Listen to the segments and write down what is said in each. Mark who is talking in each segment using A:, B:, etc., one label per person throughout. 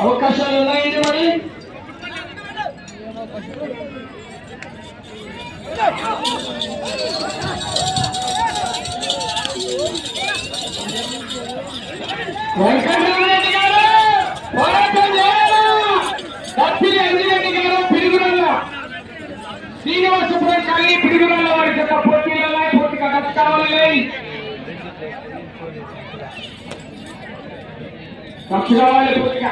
A: అవకాశాలు ఉన్నాయండి మరి వెంకటరామరెడ్డి ఖర్చు కావాలి ఖర్చు కావాలి పూర్తిగా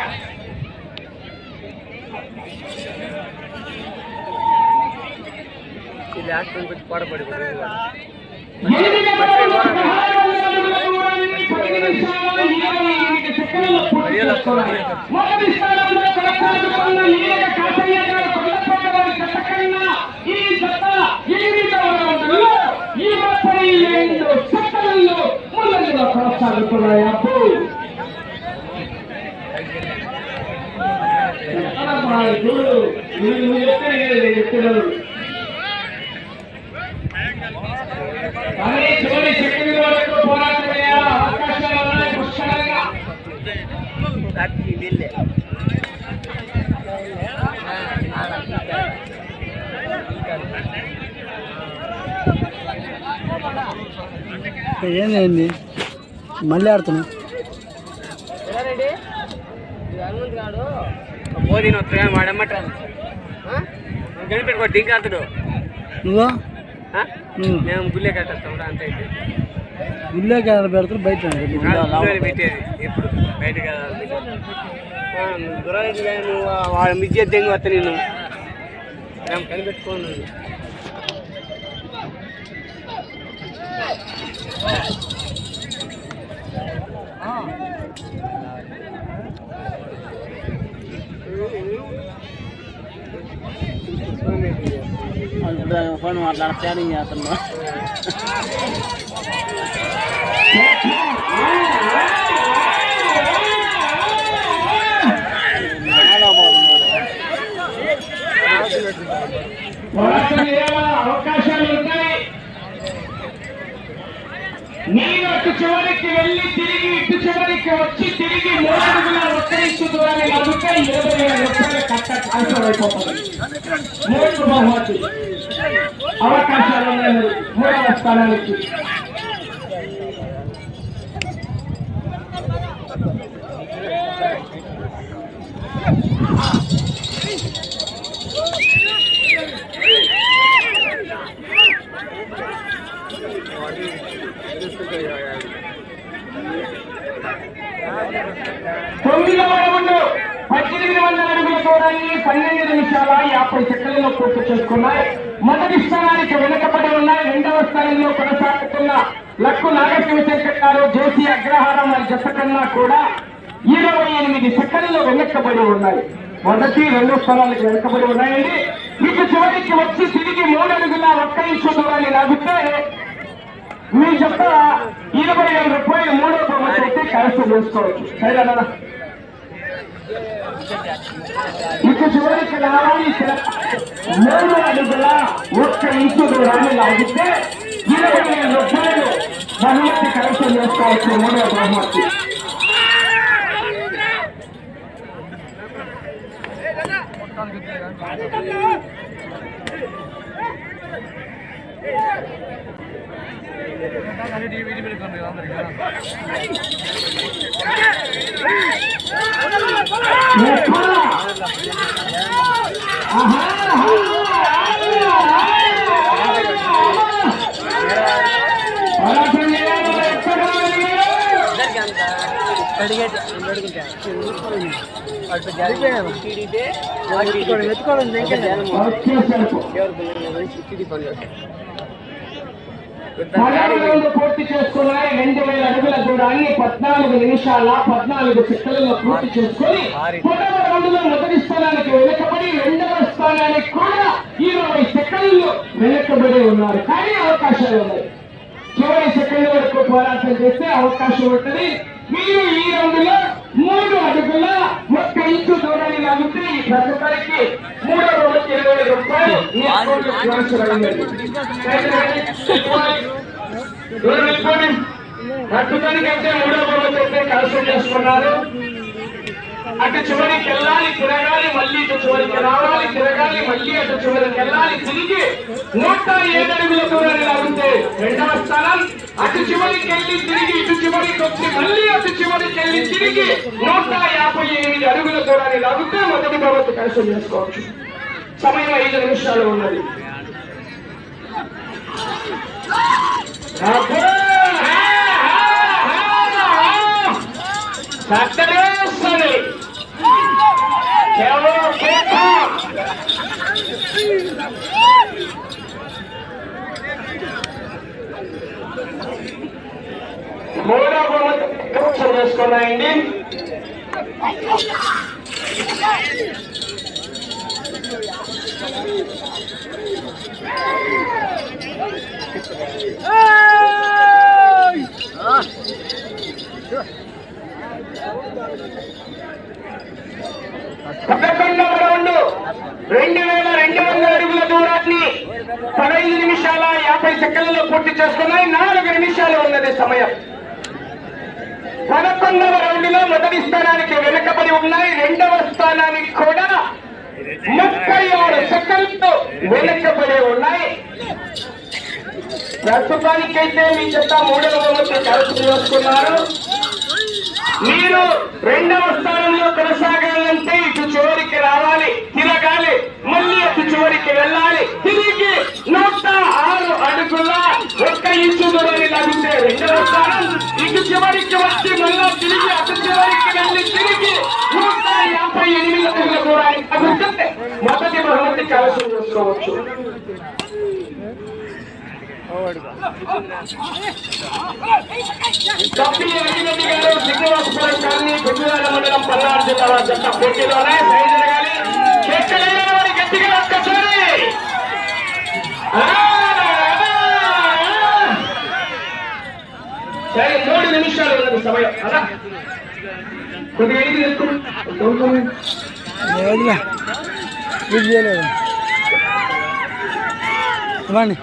A: ఎనిమిది వందల పదహారు వందల దూరాన్ని పది నిమిషాల్లో ఇరవై రెండు సెకండ్లలో ముందంజలో కొనసాగుతున్నాయి అబ్బో ఎక్కడమ్మా చూడు నువ్వు నువ్వు చెప్తే నేను చెప్తున్నాను కానీ చివరి సెకండ్ వరకు పోరాటం చేయాలి అవకాశాలు ఉన్నాయి పుష్కలంగా
B: ఏంది మళ్ళీ ఆడుతున్నా నువ్వు?
C: మేము కట్టేస్తాం అంతే
B: గుళ్ళే కాదు పెడతారు బయట
C: పెట్టేది ఎప్పుడు? బయట దురాజు నువ్వు వాడు మిజ్జే దెంగి వస్తా నేను మేము కనిపెట్టుకోను
B: ఫోన్ మాట్లాడ ప్లానింగ్ చేస్తున్నా
A: పోరాటం నేను అటు చివరికి వెళ్ళి తిరిగి ఇటు చివరికి వచ్చి తిరిగి మూడు అడుగుల దూరాన్ని నమ్మితే ఇరవై వేల రూపాయల కట్ట ట్రాన్స్ఫర్ అయిపోతుంది. మూడు బహుమతి. అవకాశాలు ఉన్నాయి. మూడవ స్థానానికి. తొమ్మిదవ రౌండ్ పద్దెనిమిది వందల అడుగుల దూరాన్ని పన్నెండు నిమిషాల యాభై సెకండ్లలో పూర్తి చేసుకున్నాయి. మొదటి స్థానానికి వెనుకబడి ఉన్నాయి రెండవ స్థానంలో కొనసాగుతున్న లక్కు నాగశివశంకర్ గారు జేసీ అగ్రహారం వారి జత కన్నా కూడా ఇరవై ఎనిమిది సెకండ్లు వెనక్కబడి ఉన్నాయి. మొదటి రెండు స్థానాలకు వెనకబడి ఉన్నాయండి. మీకు చివరికి వచ్చి తిరిగి మూడు అడుగుల ఒక్క ఇంచు దూరాన్ని లాగితే మీ జత ఇరవై వేల రూపాయలు మూడో బహుమతి అయితే కరెక్ట్ చేసుకోవచ్చు. సరేనా ఇక చివరికి రావాలి మూడు అడుగుల ఒక్క ఇంచు దూరాన్ని లాగితే ఇరవై వేల రూపాయలు బహుమతి కరెక్ట్ చేసుకోవచ్చు మూడో బహుమతి. ఎక్కడ? ఆహా, పూర్తి చేసుకున్నాయి రెండు వేల అడుగుల దూరాన్ని పద్నాలుగు నిమిషాల పద్నాలుగు సెకండ్లలో పూర్తి చేసుకొని రౌండ్లో మొదటి స్థానానికి వెనుకబడి రెండవ స్థానానికి కూడా ఇరవై సెకండ్లు వెనుకబడి ఉన్నారు. కానీ అవకాశాలు ఉన్నాయి. చివరి సెకండ్ వరకు పోరాటం చేస్తే అవకాశం ఉంటుంది. మీరు ఈ రౌండ్లో మూడు అడుగుల ఒక్క ఇంచు దూరాన్ని లాగితే ఈ ప్రజలకి మూడో రోజుకి ఇరవై వేల రూపాయలు మీ అకౌంట్లో ట్రాన్స్ఫర్ అయిందండి ప్రస్తుతానికి అయితే మూడో రోజు అయితే కన్సల్ట్ చేసుకున్నారు. అటు చివరికి వెళ్ళాలి తిరగాలి మళ్ళీ ఇటు చివరికి రావాలి తిరగాలి మళ్ళీ అటు చివరికి వెళ్ళాలి. తిరిగి నూట ఏడు అడుగుల దూరాన్ని లాగితే రెండవ స్థానం అటు చివరికి వెళ్ళి తిరిగి ఇటు చివరికి వచ్చి మళ్ళీ అటు చివరికి వెళ్ళి తిరిగి నూట యాభై ఎనిమిది అడుగుల దూరాన్ని లాగితే మొదటి భగవత్ కన్సల్ట్ చేసుకోవచ్చు సమయం ఐదు నిమిషాలు ఉన్నది. అబ్బో! చేసుకున్నాయండి పదకొండవ రౌండ్ రెండు వేల రెండు వందల అడుగుల దూరాన్ని పదహైదు నిమిషాల యాభై సెకండ్లలో పూర్తి చేసుకున్నాయి. నాలుగు నిమిషాలు ఉన్నది సమయం. పంతొమ్మిదవ రౌండ్లో మొదటి స్థానానికి వెనుకబడి ఉన్నాయి. రెండవ స్థానానికి కూడా ముప్పై ఆరు సెకండ్లు వెనుకబడి ఉన్నాయి. ప్రస్తుతానికైతే మీ చెత్త మూడవ బొమ్మకి కలిసి వస్తున్నారు మీరు రెండవ స్థానంలో కొనసాగాలంటే ఇటు చివరికి రావాలి. తిరగాలి. మళ్ళీ అటు చివరికి వెళ్ళాలి. తిరిగి నూట ఆరు అడుగుల ఒక్క ఇంచు దూరాన్ని లభించే రెండవ స్థానం ఇటు చివరికి వచ్చి మళ్ళా తిరిగి అటు చివరికి వెళ్ళి తిరిగి నూట యాభై ఎనిమిది అడుగుల దూరాన్ని లాగితే మొదటి బహుమతి కలసం చేసుకోవచ్చు కపి వెంకటరెడ్డి గారు శ్రీనివాసపురం కాలనీ గుంజురాల మండలం పల్నాడు జిల్లా వారి జట్ట పోటీలోనే సరే మూడు నిమిషాలు ఉన్నది సమయం అలా? కొద్దిగా ఇది
B: చేయలేదు. ఇవ్వండి.